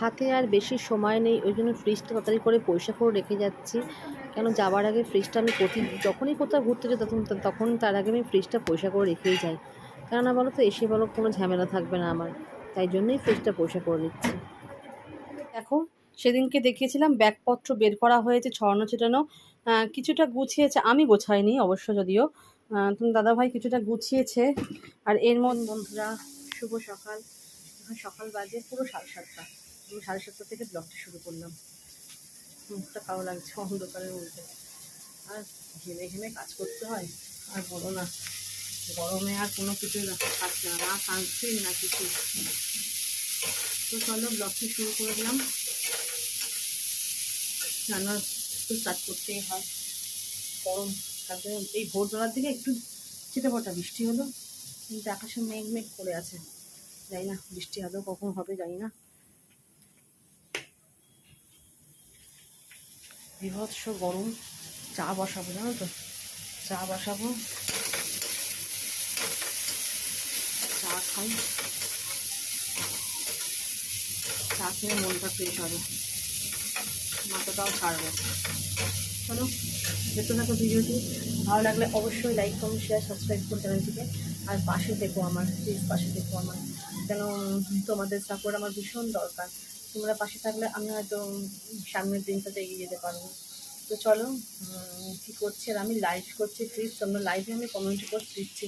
হাতে আর বেশি সময় নেই, ওই জন্য ফ্রিজটা তাড়াতাড়ি করে পয়সা করে রেখে যাচ্ছি। কেন যাওয়ার আগে ফ্রিজটা আমি প্রতি, যখনই কোথাও ঘুরতে যাই তখন তখন তার আগে আমি ফ্রিজটা পয়সা করে রেখেই যাই। কেননা বলো তো, এসে বলো, কোনো ঝামেলা থাকবে না আমার। তাই জন্যই ফ্রিজটা পরিষ্কার করে নিচ্ছি। দেখো, সেদিনকে দেখিয়েছিলাম ব্যাগপত্র বের করা হয়েছে, ছড়ানো, ছিটানো কিছুটা গুছিয়েছে। আমি গোছাইনি অবশ্য যদিও। তুমি দাদাভাই কিছুটা গুছিয়েছে। আর এর মধ্যে বন্ধুরা, শুভ সকাল। সকাল বাজে পুরো সাড়ে সাতটা। সাড়ে সাতটা থেকে ব্লগটা শুরু করলাম। মুখটা কালো লাগছে, অন্ধকারের মধ্যে। আর ঘেমে ঘেমে কাজ করতে হয়, আর বলো না, গরমে আর কোনো কিছু থাকছে না না সানস্ক্রিন না কিছু। তো চলো ব্লগটি শুরু করে দিলাম। রান্না তো স্টার্ট করতেই হয়। গরম তারপরে এই ভোর বেলার দিকে একটু চিটেপটা বৃষ্টি হলো, কিন্তু আকাশে মেঘ মেঘ করে আছে। জানি না বৃষ্টি আদৌ কখন হবে, জানি না। বিভৎস গরম চা বসাবো, জানো তো? চা বসাবো। চা খাই। চা খেয়ে মনটা ফ্রেশ হবে। মাথাটাও ছাড়বে। চলো, দেখতে থাকো ভিডিওটি। ভালো লাগলে অবশ্যই লাইক কমেন্ট শেয়ার সাবস্ক্রাইব করে চ্যানেলটিকে। আর পাশে দেখো আমার প্লিজ পাশে দেখো আমার। কেন তোমাদের সাপোর্ট আমার ভীষণ দরকার। তোমরা পাশে থাকলে আমি হয়তো সামনের দিনটাতে এগিয়ে যেতে পারব। তো চলো কী করছি আর আমি লাইভ করছি প্লিজ তোমরা লাইভে আমি কমেন্ট করে দিচ্ছি,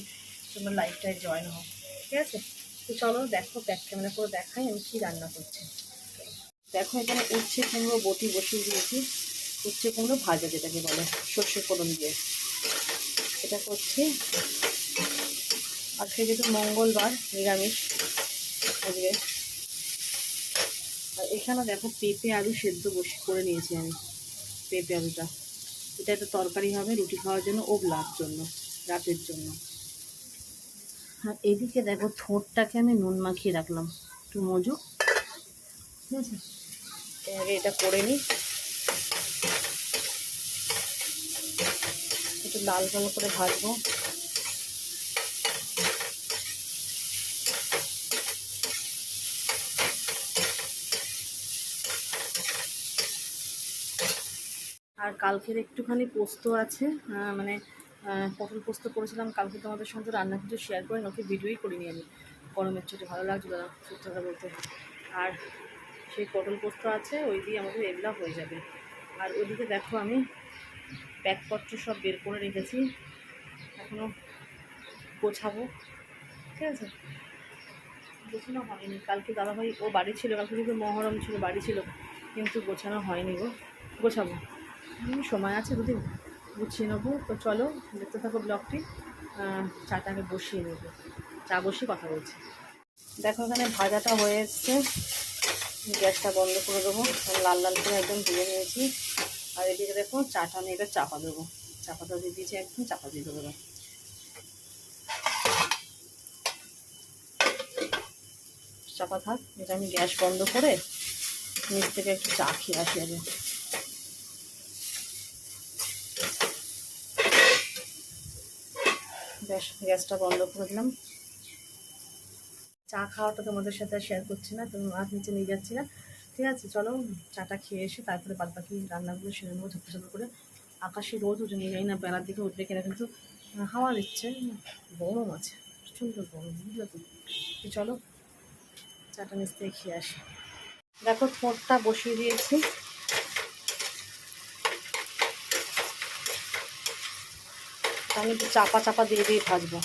তোমরা লাইভটায় জয়েন হও, ঠিক আছে? তো চলো দেখো ব্যাক ক্যামেরা করে দেখাই আমি কী রান্না করছি। দেখো, এখানে উচ্ছে কুমড়ো, বটি বসিয়ে দিয়েছি। উচ্ছে কুমড়ো ভাজা যেটাকে বলে, সর্ষে ফোড়ন দিয়ে। এটা করছি। আজকে যেহেতু মঙ্গলবার, নিরামিষ আজকে এখানে দেখো পেঁপে আলু সেদ্ধ বসে করে নিয়েছি আমি, পেঁপে আলুটা। এটা একটা তরকারি হবে, রুটি খাওয়ার জন্য ও লাভ জন্য, রাতের জন্য। আর এদিকে দেখো ঠোঁটটাকে আমি নুন মাখিয়ে রাখলাম। একটু মজু। ঠিক আছে? এটা করে নিই। একটু লাল লাল করে ভাজবো। আর কালকের একটুখানি পোস্ত আছে মানে পটল পোস্ত করেছিলাম, কালকে তোমাদের সঙ্গে রান্না কিছু শেয়ার করে ওকে ভিডিওই করিনি আমি। গরমের চোটে ভালো লাগছিল না কথা বলতে। আর সেই পটল পোস্ত আছে, ওই দিয়ে আমাদের এগুলা হয়ে যাবে। আর ওইদিকে দেখো আমি ব্যাগপত্র সব বের করে রেখেছি এখনও গোছাবো। ঠিক আছে? গোছানো হয়নি, কালকে দাদাভাই, ও বাড়ি ছিল, কালকে কিন্তু মহরম ছিল, বাড়ি ছিল, কিন্তু গোছানো হয়নি গো। গোছাবো। সময় আছে দুদিন গুছিয়ে নেব, তো চলো দেখতে থাকো ব্লগটি। চাটা আমি বসিয়ে নেব। চা বসিয়ে কথা বলছি। দেখো এখানে ভাজাটা হয়ে এসছে। গ্যাসটা বন্ধ করে দেবো। লাল লাল করে একদম ধুয়ে নিয়েছি। আর এদিকে দেখো চাটা আমি এবার চাপা দেবো। চাপাটা দিয়ে দিয়েছি একদম চাপা দিয়ে দেবো। চাপা থাক, এটা আমি গ্যাস বন্ধ করে নিচ থেকে একটু চা খেয়ে আসি আগে। গ্যাস গ্যাসটা বন্ধ করে দিলাম। চা খাওয়াটা তোমাদের সাথে শেয়ার করছি না, তুমি হাত নিচে নিয়ে যাচ্ছি না। ঠিক আছে, চলো, চাটা খেয়ে এসে তারপরে বাদ বাকি রান্নাগুলো সেরে নেব ঝাপা করে। আকাশে রোদ উঠে নিয়ে যাই না, বেলার দিকে উঠলে কিনা কিন্তু হাওয়া দিচ্ছে। গরম আছে, প্রচণ্ড গরম, বুঝলে তো চলো, চাটা নিচ থেকে খেয়ে আসি। দেখো, ঠোঁটটা বসিয়ে দিয়েছি। আমি একটু চাপা চাপা দিয়ে দিয়ে ভাজবো।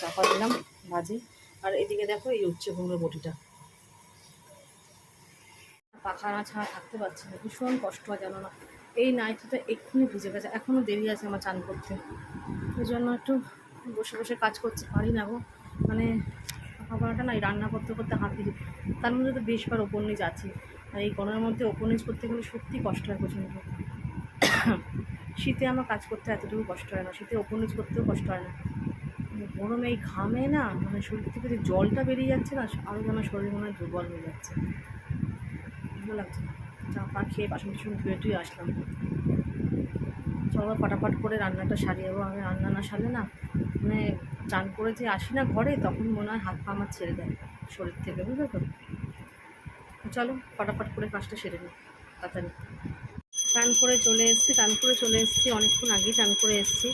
চাপা দিলাম, ভাজি। আর এদিকে দেখো এই উচ্ছে কুমড়ো বটিটা। পাখা না ছাড়া থাকতে পারছি না, ভীষণ কষ্ট হয় জানো না। এই নাইটিটা এক্ষুনি ভিজে গেছে এখনও দেরি আছে আমার চান করতে। এই জন্য একটু বসে বসে কাজ করতে পারি না গো। মানে পড়াটা না এই রান্না করতে করতে দিয়ে তার মধ্যে তো বেশবার ওপর নিয়ে আছে আর এই গরমের মধ্যে ওপর নিচ করতে গেলে সত্যি কষ্ট হয় প্রচণ্ড। শীতে আমার কাজ করতে এতটুকু কষ্ট হয় না, শীতে ওপর নিচ করতেও কষ্ট হয় না। মানে গরমে এই ঘামে না মানে শরীর থেকে যে জলটা বেরিয়ে যাচ্ছে না আরও যেন শরীর মনে হয় দুর্বল হয়ে যাচ্ছে। ভালো লাগছে চা পা খেয়ে বাসন টাসন ধুয়ে টুয়ে আসলাম। চলো ফটাফট করে রান্নাটা সারিয়ে দেবো আমি রান্না না সারলে না মানে চান করে যে আসি না ঘরে, তখন মনে হয় হাত পা আমার ছেড়ে দেয় শরীর থেকে, বুঝলো তো? চলো, ফটাফট করে কাজটা সেরে নিই, তাড়াতাড়ি। স্নান করে চলে এসেছি চান করে চলে এসেছি, অনেকক্ষণ আগেই চান করে এসেছি।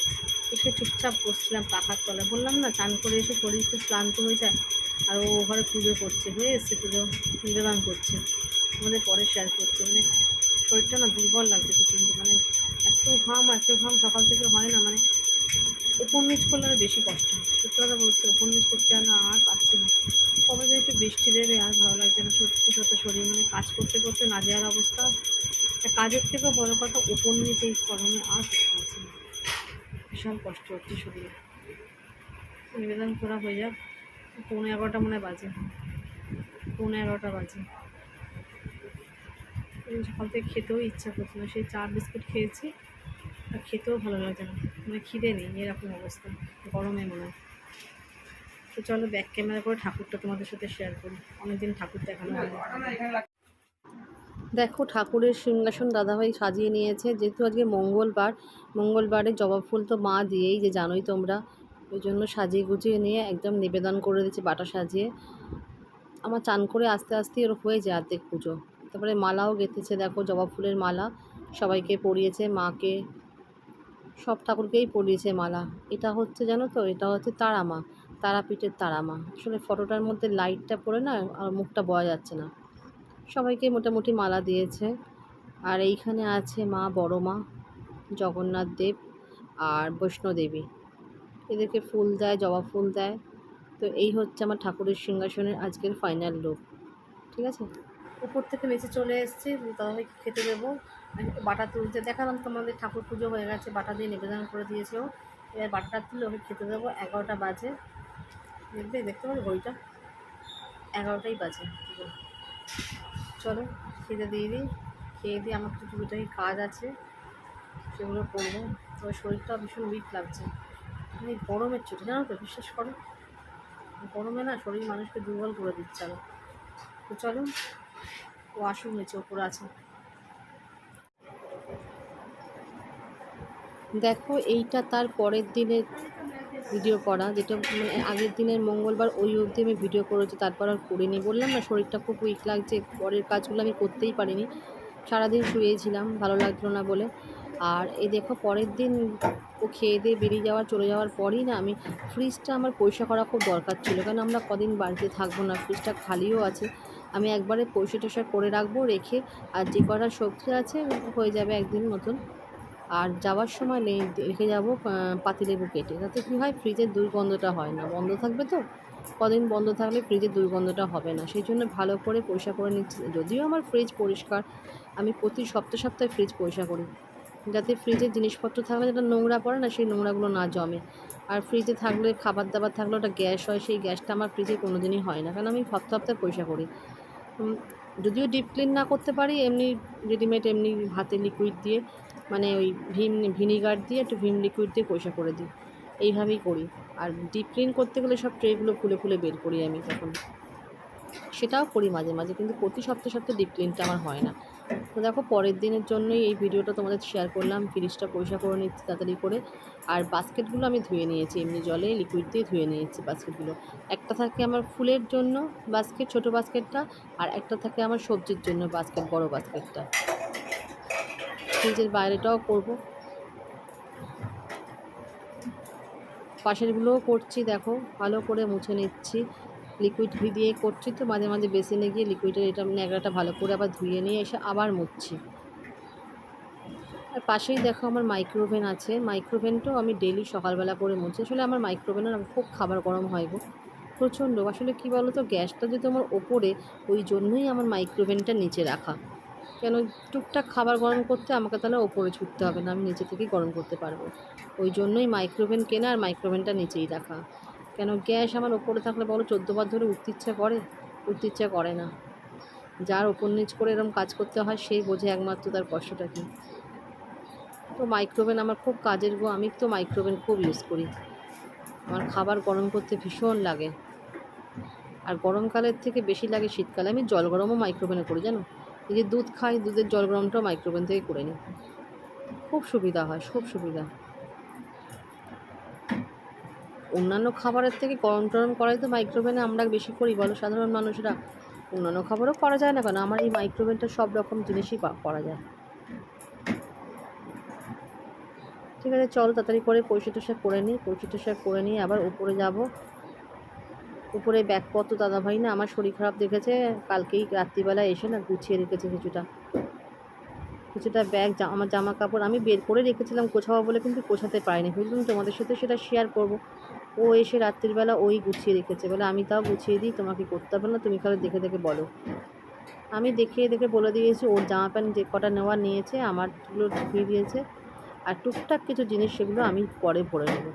এসে চুপচাপ বসছিলাম, পাখার তলায়। বললাম না চান করে এসে শরীর খুব ক্লান্ত হয়ে যায়, আর ও ঘরে পুজো করছে, হয়ে এসছে পুজো নিবেদন করছে। আমাদের পরে শেয়ার করছে মানে শরীরটা না দুর্বল লাগছে প্রচণ্ড মানে এত ঘাম এত ঘাম সকাল থেকে হয় না মানে উপর নিচ করলে আরও বেশি কষ্ট হয়। সত্যি কথা বলছি উপর নিচ করতে আর না আর পারছি না। কবে যে একটু বৃষ্টি দেবে আর ভালো লাগছে না। সত্যি সত্যি শরীর মানে কাজ করতে করতে নাজেহাল অবস্থা। তা কাজের থেকেও বড় কথা উপর নিচে এই গরমে আর পারছি না ভীষণ কষ্ট হচ্ছে শরীরে। নিবেদন করা হয়ে যাক। পৌনে এগারোটা মনে বাজে। পৌনে এগারোটা বাজে। সকাল থেকে খেতেও ইচ্ছা করছে না। সেই চা বিস্কুট খেয়েছি। আর খেতেও ভালো লাগে না। মানে খিদে নেই, এরকম অবস্থা। গরমে মনে হয়। তো চলো ব্যাক ক্যামেরা করে ঠাকুরটা তোমাদের সাথে শেয়ার করি। অনেকদিন ঠাকুর দেখানো দেখো, ঠাকুরের সিংহাসন দাদাভাই সাজিয়ে নিয়েছে। যেহেতু আজকে মঙ্গলবার, মঙ্গলবারে জবা ফুল তো মা দিয়েই, যে জানোই তোমরা। ওই জন্য সাজিয়ে গুছিয়ে নিয়ে একদম নিবেদন করে দিচ্ছে বাটা সাজিয়ে। আমার চান করে আস্তে আস্তে ওর হয়ে যায় অর্ধেক পুজো। তারপরে মালাও গেঁথেছে, দেখো জবা ফুলের মালা। সবাইকে পরিয়েছে, মাকে সব ঠাকুরকেই পরিয়েছে মালা। এটা হচ্ছে জানো তো, এটা হচ্ছে তারা মা তারাপীঠের তারা মা আসলে ফটোটার মধ্যে লাইটটা পড়ে না, আর মুখটা বোঝা যাচ্ছে না। সবাইকে মোটামুটি মালা দিয়েছে। আর এইখানে আছে মা বড় মা জগন্নাথ দেব আর বৈষ্ণোদেবী এদেরকে ফুল দেয়, জবা ফুল দেয়। তো এই হচ্ছে আমার ঠাকুরের সিংহাসনের আজকের ফাইনাল লুক ঠিক আছে? উপর থেকে নিচে চলে এসেছি দাদাভাইকে খেতে দেবো। বাটা তুলতে দেখালাম, তোমাদের ঠাকুর পুজো হয়ে গেছে, বাটা দিয়ে নিবেদন করে দিয়েছে ও। এবার বাটাটা তুলে ওকে খেতে দেবো, এগারোটা বাজে। দেখবে, দেখতে পাবে ঘড়িটা? এগারোটাই বাজে। চলো, খেতে দিয়ে দিই। খেয়ে দিয়ে আমার কিছু টুকিটাকি কাজ আছে, সেগুলো করব। তবে শরীরটা ভীষণ উইক লাগছে। এই গরমের ছুটি জানো তো, বিশ্বাস করো? গরমে না শরীর মানুষকে দুর্বল করে দিচ্ছে আরও। তো চলো, ও আসুন নিচে, ওপরে আছে। দেখো, এইটা তার পরের দিনের ভিডিও করা, যেটা মানে আগের দিনের মঙ্গলবার ওই অবধি আমি ভিডিও করেছি, তারপর আর করিনি। বললাম না, শরীরটা খুব উইক লাগছে, পরের কাজগুলো আমি করতেই পারিনি। সারাদিন শুয়েছিলাম, ভালো লাগল না বলে। আর এই দেখো, পরের দিন ও খেয়ে দিয়ে বেরিয়ে যাওয়ার, চলে যাওয়ার পরই না আমি ফ্রিজটা আমার পরিষ্কার করা খুব দরকার ছিল, কারণ আমরা কদিন বাড়িতে থাকব না ফ্রিজটা খালিও আছে। আমি একবারে পয়সা টরিষ্কার করে রাখব, রেখে আর যে কটা সবজি আছে, হয়ে যাবে একদিন মতন। আর যাওয়ার সময় রেখে যাব পাতিলেবু কেটে। তাতে কী হয়? ফ্রিজের দুর্গন্ধটা হয় না। বন্ধ থাকবে তো? কদিন বন্ধ থাকলে ফ্রিজের দুর্গন্ধটা হবে না। সেই জন্য ভালো করে পরিষ্কার করে নিচ্ছি। যদিও আমার ফ্রিজ পরিষ্কার, আমি প্রতি সপ্তাহে সপ্তাহে ফ্রিজ পরিষ্কার করি। যাতে ফ্রিজের জিনিসপত্র থাকলে যেটা নোংরা পড়ে না, সেই নোংরাগুলো না জমে। আর ফ্রিজে থাকলে খাবার দাবার থাকলে ওটা গ্যাস হয়, সেই গ্যাসটা আমার ফ্রিজে কোনো দিনই হয় না। কারণ আমি সপ্তাহ সপ্তাহে পরিষ্কার করি। যদিও ডিপ ক্লিন না করতে পারি, এমনি রেডিমেড, এমনি হাতে লিকুইড দিয়ে। মানে ওই ভিম ভিনিগার দিয়ে একটু ভিম লিকুইড দিয়ে পয়সা করে দিই। এইভাবেই করি। আর ডিপ ক্লিন করতে গেলে সব ট্রেগুলো খুলে খুলে বের করি আমি তখন। সেটাও করি মাঝে মাঝে, কিন্তু প্রতি সপ্তাহে সপ্তাহে ডিপ ক্লিনটা আমার হয় না। তো দেখো, পরের দিনের জন্যই এই ভিডিওটা তোমাদের শেয়ার করলাম। ফ্রিজটা পরিষ্কার করে নিচ্ছি তাড়াতাড়ি করে। আর বাস্কেটগুলো আমি ধুয়ে নিয়েছি, এমনি জলে লিকুইড দিয়ে ধুয়ে নিয়েছি বাস্কেটগুলো একটা থাকে আমার ফুলের জন্য বাস্কেট ছোট বাস্কেটটা আর একটা থাকে আমার সবজির জন্য বাস্কেট বড় বাস্কেটটা ফ্রিজের বাইরেটাও করব। পাশেরগুলোও করছি, দেখো, ভালো করে মুছে নিচ্ছি। লিকুইড দিয়ে করছি তো, মাঝে মাঝে বেসিনে গিয়ে লিকুইডের এটা ন্যাকড়াটা ভালো করে আবার ধুয়ে নিয়ে এসে আবার মুছছি। আর পাশেই দেখো আমার মাইক্রোওভেন আছে। মাইক্রোওভেনটাও আমি ডেলি সকালবেলা করে মুছি। আসলে আমার মাইক্রোওভেনে না খুব খাবার গরম হয় গো। প্রচণ্ড। আসলে কী বলো তো গ্যাসটা যদি আমার ওপরে, ওই জন্যই আমার মাইক্রোওভেনটা নিচে রাখা। কেন টুকটাক খাবার গরম করতে আমাকে তাহলে ওপরে ছুটতে হবে না, আমি নিচে থেকেই গরম করতে পারব। ওই জন্যই মাইক্রোওভেন কেনা আর মাইক্রোওভেনটা নিচেই রাখা। কেন গ্যাস আমার ওপরে থাকলে বলো বার ধরে উঠতে ইচ্ছা করে? উঠতে ইচ্ছা করে না। যার ওপর নিচ করে এরকম কাজ করতে হয়, সেই বোঝে একমাত্র তার কষ্টটা কী। তো মাইক্রোওভেন আমার খুব কাজের গো, আমি তো মাইক্রোওভেন খুব ইউজ করি। আমার খাবার গরম করতে ভীষণ লাগে। আর গরমকালের থেকে বেশি লাগে শীতকালে, আমি জল গরমও মাইক্রোওভেনে করি, জানো? এই যে দুধ খাই, দুধের জল গরমটাও মাইক্রোওভেন থেকে করে নিই। খুব সুবিধা হয়, খুব সুবিধা। অন্যান্য খাবারের থেকে গরম টরম করাই তো মাইক্রোওভেনে আমরা বেশি করি, বলো সাধারণ মানুষরা। অন্যান্য খাবারও করা যায় না কেন? আমার এই মাইক্রোওভেনটা সব রকম জিনিসই করা যায়। ঠিক আছে, চল তাড়াতাড়ি করে পয়সা টসা করে নিই পয়সা টসা করে নিয়ে আবার উপরে যাব। উপরে ব্যাগপত্র দাদা ভাই না আমার শরীর খারাপ দেখেছে, কালকেই রাত্রিবেলা এসে না গুছিয়ে রেখেছে কিছুটা। কিছুটা ব্যাগ আমার জামা কাপড় আমি বের করে রেখেছিলাম গোছাবো বলে কিন্তু গোছাতে পারিনি। বুঝলাম তোমাদের সাথে সেটা শেয়ার করব। ও এসে রাত্রিবেলা ওই গুছিয়ে রেখেছে। বলে, আমি তাও গুছিয়ে দিই, তোমাকে করতে হবে না, তুমি খালি দেখে দেখে বলো। আমি দেখে দেখে বলে দিয়েছি, ওর জামা প্যান্ট যে কটা নেওয়া নিয়েছে, আমারগুলো ঢুকিয়ে দিয়েছে। আর টুকটাক কিছু জিনিস সেগুলো আমি পরে ভরে নেব।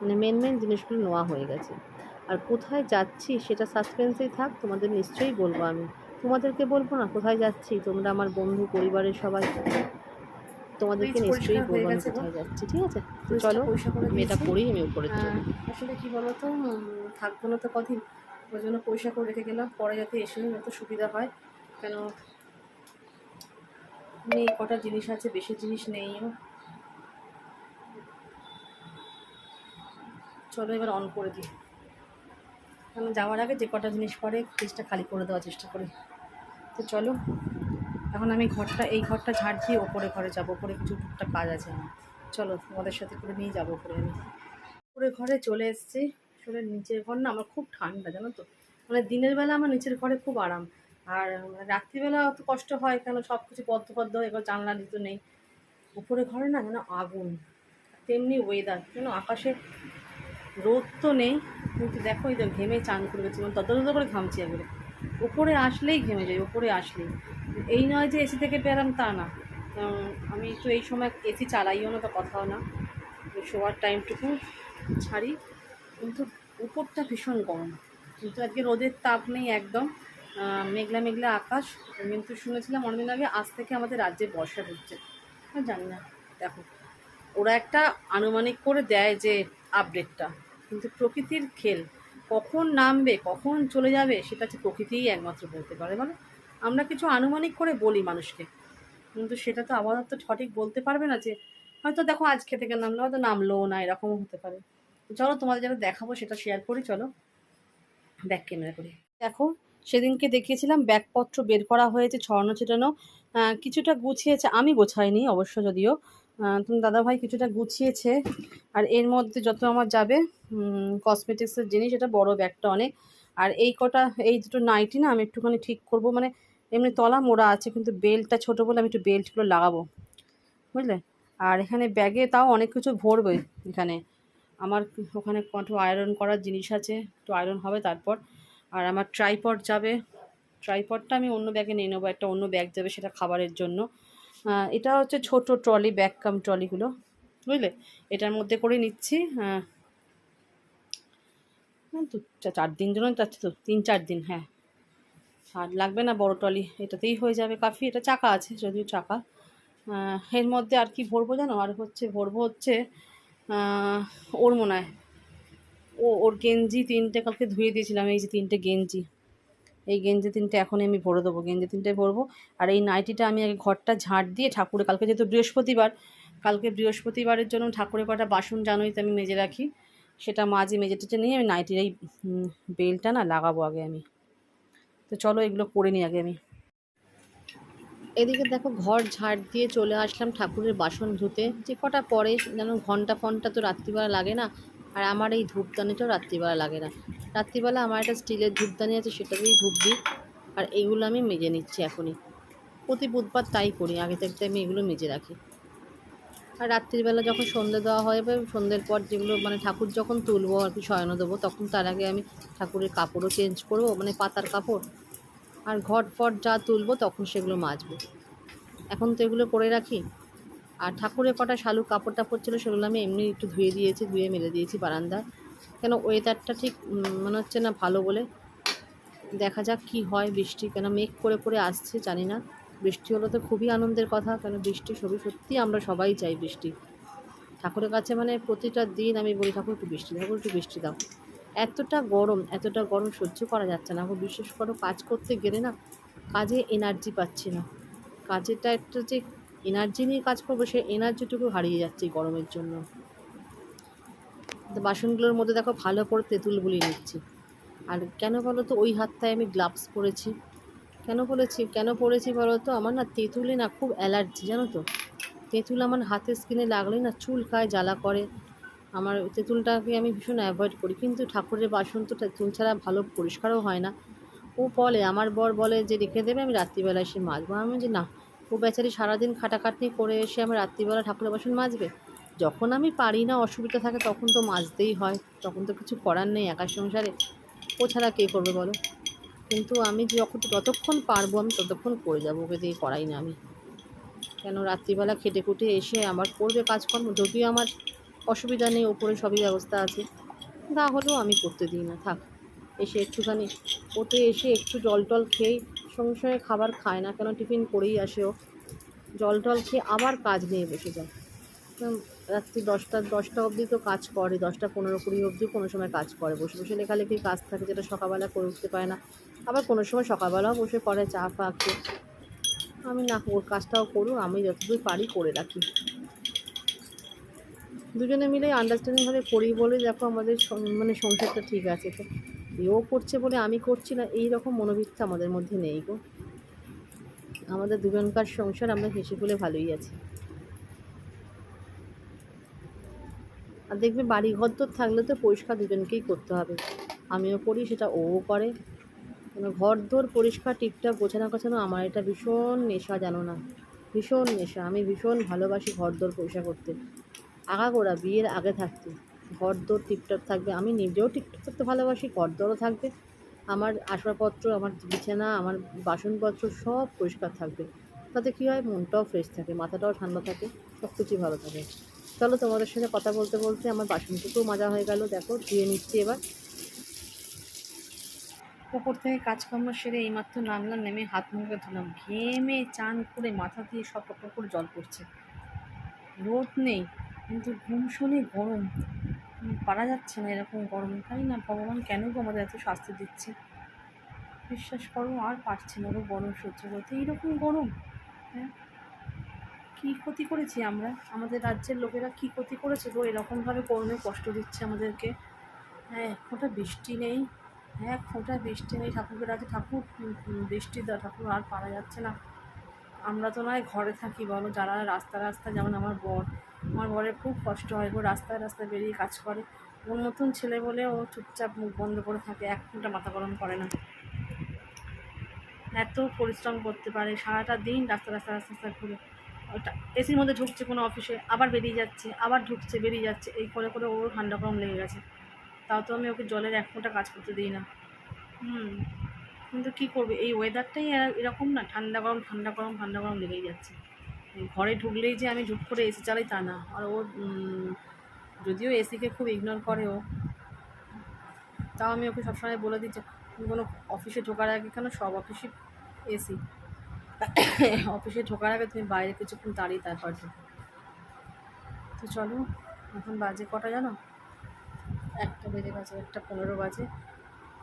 মানে মেন মেন জিনিসগুলো নেওয়া হয়ে গেছে। আর কোথায় যাচ্ছি সেটা সাসপেন্সেই থাক তোমাদের নিশ্চয়ই বলব আমি। তোমাদেরকে বলব না কোথায় যাচ্ছি? তোমরা আমার বন্ধু পরিবারের সবাই। তোমাদেরকে নিশ্চয়ই বলব আমি গেছে কোথায় যাচ্ছি ঠিক আছে? তো চলো করে আমি এটা। করেই আমি উপরে হ্যাঁ, আসলে কি বলতো উম, থাকব না তো কদিন। ওই জন্য পয়সা করে রেখে গেলাম পরে যাতে এসে যত সুবিধা হয়। কেন নেই কটা জিনিস আছে বেশি জিনিস নেই। চলো এবার অন করে দিই। কারণ যাওয়ার আগে যে কটা জিনিস পরে ফ্রিজটা খালি করে দেওয়ার চেষ্টা করি। তো চলো, এখন আমি ঘরটা, এই ঘরটা ঝাড় দিয়ে ওপরে ঘরে যাব। ওপরে কিছু টুকটাক কাজ আছে আমার। চলো, তোমাদের সাথে করে নিয়ে যাব ওপরে আমি। উপরে ঘরে চলে এসেছি। আসলে নিচের ঘর না আমার খুব ঠান্ডা, জানো তো? মানে দিনের বেলা আমার নিচের ঘরে খুব আরাম। আর রাত্রিবেলা অত কষ্ট হয় কেন? সব কিছু পদ্ম পদ্ম এবার জানলা দিতে নেই। উপরে ঘরে না যেন আগুন, তেমনি ওয়েদার যেন আকাশে রোদ তো নেই, কিন্তু দেখো এই তো ঘেমে চান করে গেছি মানে তত তত করে ঘামছি একবারে। ওপরে আসলেই ঘেমে যাই উপরে আসলেই। এই নয় যে এসি থেকে পেলাম তা না। আমি তো এই সময় এসি চালাইও না, তো কথাও না। শোয়ার টাইমটুকু ছাড়ি। কিন্তু উপরটা ভীষণ গরম। কিন্তু আজকে রোদের তাপ নেই একদম। মেঘলা মেঘলা আকাশ। কিন্তু শুনেছিলাম অনেকদিন আগে আজ থেকে আমাদের রাজ্যে বর্ষা হচ্ছে। জানি না, দেখো। ওরা একটা আনুমানিক করে দেয় যে আপডেটটা কিন্তু প্রকৃতির খেল, কখন নামবে, কখন চলে যাবে, সেটা হচ্ছে প্রকৃতিই একমাত্র বলতে পারে? মানে আমরা কিছু আনুমানিক করে বলি মানুষকে। কিন্তু সেটা তো আবহাওয়া তো সঠিক বলতে পারবে না যে, হয়তো দেখো আজকে থেকে নামলো হয়তো নামলো না, এরকমও হতে পারে। চলো তোমাদের যেটা দেখাবো সেটা শেয়ার করি, চলো। ব্যাক ক্যামেরা করি। দেখো, সেদিনকে দেখিয়েছিলাম ব্যাগপত্র বের করা হয়েছে ছড়ানো ছিটানো কিছুটা গুছিয়েছে, আমি গোছাইনি অবশ্য যদিও। তুমি দাদাভাই কিছুটা গুছিয়েছে। আর এর মধ্যে যত আমার যাবে কসমেটিক্সের জিনিস, এটা বড় ব্যাগটা অনেক। আর এই কটা, এই দুটো নাইটি না, আমি একটুখানি ঠিক করব। মানে এমনি তলা মোড়া আছে, কিন্তু বেল্টটা ছোটো বলে আমি একটু বেল্টগুলো লাগাবো। বুঝলে? আর এখানে ব্যাগে তাও অনেক কিছু ভরবে এখানে। আমার ওখানে একটু আয়রন করার জিনিস আছে, একটু আয়রন হবে তারপর। আর আমার ট্রাইপড যাবে। ট্রাইপডটা আমি অন্য ব্যাগে নিয়ে নেব, একটা অন্য ব্যাগ যাবে সেটা খাবারের জন্য। এটা হচ্ছে ছোট ট্রলি ব্যাগ কাম ট্রলিগুলো বুঝলে? এটার মধ্যে করে নিচ্ছি হ্যাঁ। হ্যাঁ, দু চার দিন জন্য যাচ্ছে তো তিন চার দিন হ্যাঁ। আর লাগবে না বড় ট্রলি এটাতেই হয়ে যাবে কাফি এটা চাকা আছে যদিও চাকা। এর মধ্যে আর কি ভরবো জানো? আর হচ্ছে ভরবো হচ্ছে ওর মনে হয়। ও ওর গেঞ্জি তিনটে কালকে ধুয়ে দিয়েছিলাম এই যে তিনটে গেঞ্জি। এই গেঞ্জি তিনটে এখনই আমি ভরে দেবো, গেঞ্জি তিনটে ভরবো আর এই নাইটিটা আমি আগে ঘরটা ঝাঁট দিয়ে ঠাকুরে, কালকে যেহেতু বৃহস্পতিবার, কালকে বৃহস্পতিবারের জন্য ঠাকুরের কটা বাসন জানোই তো আমি মেজে রাখি, সেটা মাঝে মেজে টেজে নিয়ে আমি নাইটির এই বেলটা না লাগাবো আগে আমি। তো চলো এগুলো করে নিই আগে আমি। এদিকে দেখো ঘর ঝাড় দিয়ে চলে আসলাম ঠাকুরের বাসন ধুতে। যে কটা পরে যেন ঘণ্টা ফন্টা তো রাত্রিবেলা লাগে না আর আমার এই ধূপদানিটাও রাত্রিবেলা লাগে না। রাত্রিবেলা আমার একটা স্টিলের ধূপদানি আছে সেটাতেই ধূপ দিই, আর এইগুলো আমি মেজে নিচ্ছি এখনই। প্রতি বুধবার তাই করি, আগে থাকতে আমি এগুলো মেজে রাখি। আর রাত্রিবেলা যখন সন্ধে দেওয়া হয় বা সন্ধ্যের পর যেগুলো মানে ঠাকুর যখন তুলবো আর কি শয়নো দেবো, তখন তার আগে আমি ঠাকুরের কাপড়ও চেঞ্জ করব মানে পাতার কাপড়। আর ঘট ফট যা তুলবো, তখন সেগুলো মাজবো। এখন তো এগুলো করে রাখি। আর ঠাকুরের কটা শালু কাপড় টাপড় ছিল সেগুলো আমি এমনি একটু ধুয়ে দিয়েছি, ধুয়ে মেলে দিয়েছি বারান্দায়। কেন ওয়েদারটা ঠিক মনে হচ্ছে না ভালো বলে। দেখা যাক কি হয় বৃষ্টি, কেন মেঘ করে করে আসছে জানি না। বৃষ্টি হলো তো খুবই আনন্দের কথা, কেন বৃষ্টি সবই সত্যি, আমরা সবাই চাই বৃষ্টি। ঠাকুরের কাছে মানে প্রতিটা দিন আমি বলি, ঠাকুর, একটু বৃষ্টি ঠাকুর, একটু বৃষ্টি দাও। এতটা গরম এতটা গরম সহ্য করা যাচ্ছে না। এখন বিশেষ করে কাজ করতে গেলে না, কাজে এনার্জি পাচ্ছি না। কাজেটা একটা যে এনার্জি নিয়ে কাজ করব, সে এনার্জিটুকু হারিয়ে যাচ্ছে গরমের জন্য। বাসনগুলোর মধ্যে দেখো ভালো করে তেঁতুল বুলিয়ে নিচ্ছি। আর কেন বলো তো ওই হাতটায় আমি গ্লাভস পরেছি। কেন বলেছি কেন পরেছি বলো তো আমার না তেঁতুলে না খুব অ্যালার্জি জানো তো? তেঁতুল আমার হাতের স্কিনে লাগলেই না চুল খায় জ্বালা করে। আমার তেঁতুলটাকে আমি ভীষণ অ্যাভয়েড করি। কিন্তু ঠাকুরের বাসন তো তেঁতুল ছাড়া ভালো পরিষ্কারও হয় না। ও বলে, আমার বর বলে যে, রেখে দেবে, আমি রাত্রিবেলা এসে মাজবো। আমি যে না। ও বেচারি সারাদিন খাটাখাটনি করে এসে আমার রাত্রিবেলা ঠাকুরের বাসন মাজবে? যখন আমি পারি না, অসুবিধা থাকে, তখন তো মাজতেই হয়। তখন তো কিছু করার নেই একা সংসারে। ও ছাড়া কে করবে বলো? কিন্তু আমি যখন, যতক্ষণ পারব আমি ততক্ষণ করে যাব, ওকে দিয়ে করাই না আমি। কেন, রাত্রিবেলা খেটে খুটে এসে আমার করবে কাজকর্ম, যদিও আমার অসুবিধা নেই, ওপরে সবই ব্যবস্থা আছে। তা হলেও আমি করতে দিই না, থাক। এসে একটুখানি ওতে এসে একটু জল টল খেয়েই সঙ্গে সঙ্গে খাবার খায় না, কেন টিফিন করেই আসে ও। জল টল খেয়ে আবার কাজ নিয়ে বসে যায়। রাত্রি দশটা দশটা অবধি তো কাজ করে, দশটা পনেরো কুড়ি অবধি কোনো সময় কাজ করে। বসে বসে লেখালেখির কাজ থাকে যেটা সকালবেলা করে উঠতে পারে না। আবার কোনো সময় সকালবেলাও বসে করে চা ফা আমি না, ওর কাজটাও করুক, আমি যতদূর পারি করে রাখি। দুজনে মিলে আন্ডারস্ট্যান্ডিংভাবে করি বলে দেখো আমাদের মানে সংসারটা ঠিক আছে। তো ও করছে বলে আমি করছি না, এই রকম মনোবৃত্তি আমাদের মধ্যে নেই গো। আমাদের দুজনকার সংসার আমরা হেসে বলে ভালোই আছি। আর দেখবে বাড়ি ঘর তো থাকলে তো পরিষ্কার দুজনকেই করতে হবে। আমিও করি, সেটা ও করে। ঘর দোর পরিষ্কার টিপটাপ গোছানো গোছানো আমার এটা ভীষণ নেশা, জানো না? ভীষণ নেশা। আমি ভীষণ ভালোবাসি ঘর দোর পরিষ্কার করতে। আগাগোড়া বিয়ের আগে থাকতে। ঘর দোর টিপটপ থাকবে। আমি নিজেও টিপটপ করতে ভালোবাসি ঘর দোরও থাকবে। আমার আসবাবপত্র, আমার বিছানা, আমার বাসনপত্র সব পরিষ্কার থাকবে। তাতে কী হয়? মনটাও ফ্রেশ থাকে, মাথাটাও ঠান্ডা থাকে সব কিছুই ভালো থাকে। চলো তোমাদের সাথে কথা বলতে বলতে আমার বাসনটুকুও মাজা হয়ে গেল। দেখো, ধুয়ে নিচ্ছি এবার। ওপর থেকে কাজকর্ম সেরে এইমাত্র নামলাম, নেমে হাত মুখে ধুলাম। ঘেমে চান করে মাথা দিয়ে সব টপর করে জল পড়ছে। রোদ নেই, কিন্তু ঘুম শুনে গরম। পারা যাচ্ছে না এরকম গরম। তাই না? ভগবান কেন আমাদের এত শাস্তি দিচ্ছে? বিশ্বাস করো, আর পারছি না গরম সহ্য করতে। এইরকম গরম হ্যাঁ? কী ক্ষতি করেছি আমরা? আমাদের রাজ্যের লোকেরা কী ক্ষতি করেছে গো? এরকমভাবে গরমে কষ্ট দিচ্ছে আমাদেরকে। হ্যাঁ এক ফোঁটা বৃষ্টি নেই হ্যাঁ এক ফোঁটা বৃষ্টি নেই। ঠাকুরকে ডাকে ঠাকুর বৃষ্টি দাও ঠাকুর আর পারা যাচ্ছে না। আমরা তো নয়, ঘরে থাকি, বলো। যারা রাস্তা রাস্তা, যেমন আমার বর আমার বরের খুব কষ্ট হয় গো রাস্তায় রাস্তায় বেরিয়ে কাজ করে। ওর মতন ছেলে বলে ও চুপচাপ মুখ বন্ধ করে থাকে, এক ফোঁটা মাথা গরম করে না। এত পরিশ্রম করতে পারে, সারাটা দিন রাস্তা রাস্তা রাস্তা রাস্তা ঘুরে। ওটা এসির মধ্যে ঢুকছে কোনো অফিসে আবার বেরিয়ে যাচ্ছে, আবার ঢুকছে, বেরিয়ে যাচ্ছে, এই করে করে ওর ঠান্ডা গরম লেগে গেছে। তাও তো আমি ওকে জলের এক ফোঁটা কাজ করতে দিই না। হুম, কিন্তু কী করবে? এই ওয়েদারটাই এরা- এরকম না, ঠান্ডা গরম ঠান্ডা গরম ঠান্ডা গরম লেগেই যাচ্ছে। ঘরে ঢুকলেই যে আমি ঝুট করে এসি চালাই তা না। আর ও যদিও এসিকে খুব ইগনোর করে ও, তাও আমি ওকে সবসময় বলে দিই যে কোনো অফিসে ঢোকার আগে কেন? সব অফিসই এসি। অফিসে ঢোকার আগে তুমি বাইরে কিছুক্ষণ দাঁড়িয়ে তারপর ঢোকো। তো চলো, এখন বাজে কটা জানো? একটা বেজে গেছে, একটা পনেরো বাজে।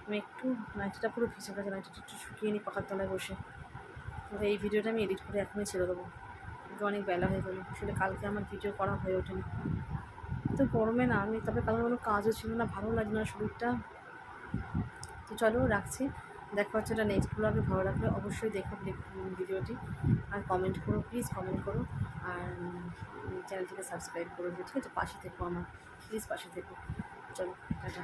আমি একটু নাইটিটা পুরো ভিজে গেছে নাইটিটা একটু শুকিয়ে নিই পাখার তলায় বসে। এই ভিডিওটা আমি এডিট করে এখনই ছেড়ে দেবো। কিন্তু অনেক বেলা হয়ে গেলো। আসলে কালকে আমার ভিডিও করা হয়ে ওঠেনি। তো গরমে না, আমি তবে কারণ কোনো কাজও ছিল না, ভালো লাগে না শরীরটা। তো চলো রাখছি। দেখা হচ্ছে এটা নেক্সট ব্লগে ভালো লাগলে অবশ্যই দেখো ভিডিওটি। আর কমেন্ট করো প্লিজ কমেন্ট করো। আর চ্যানেলটিকে সাবস্ক্রাইব করে ঠিক আছে? পাশে থেকো আমার প্লিজ পাশে থেকো। চলো, টাটা।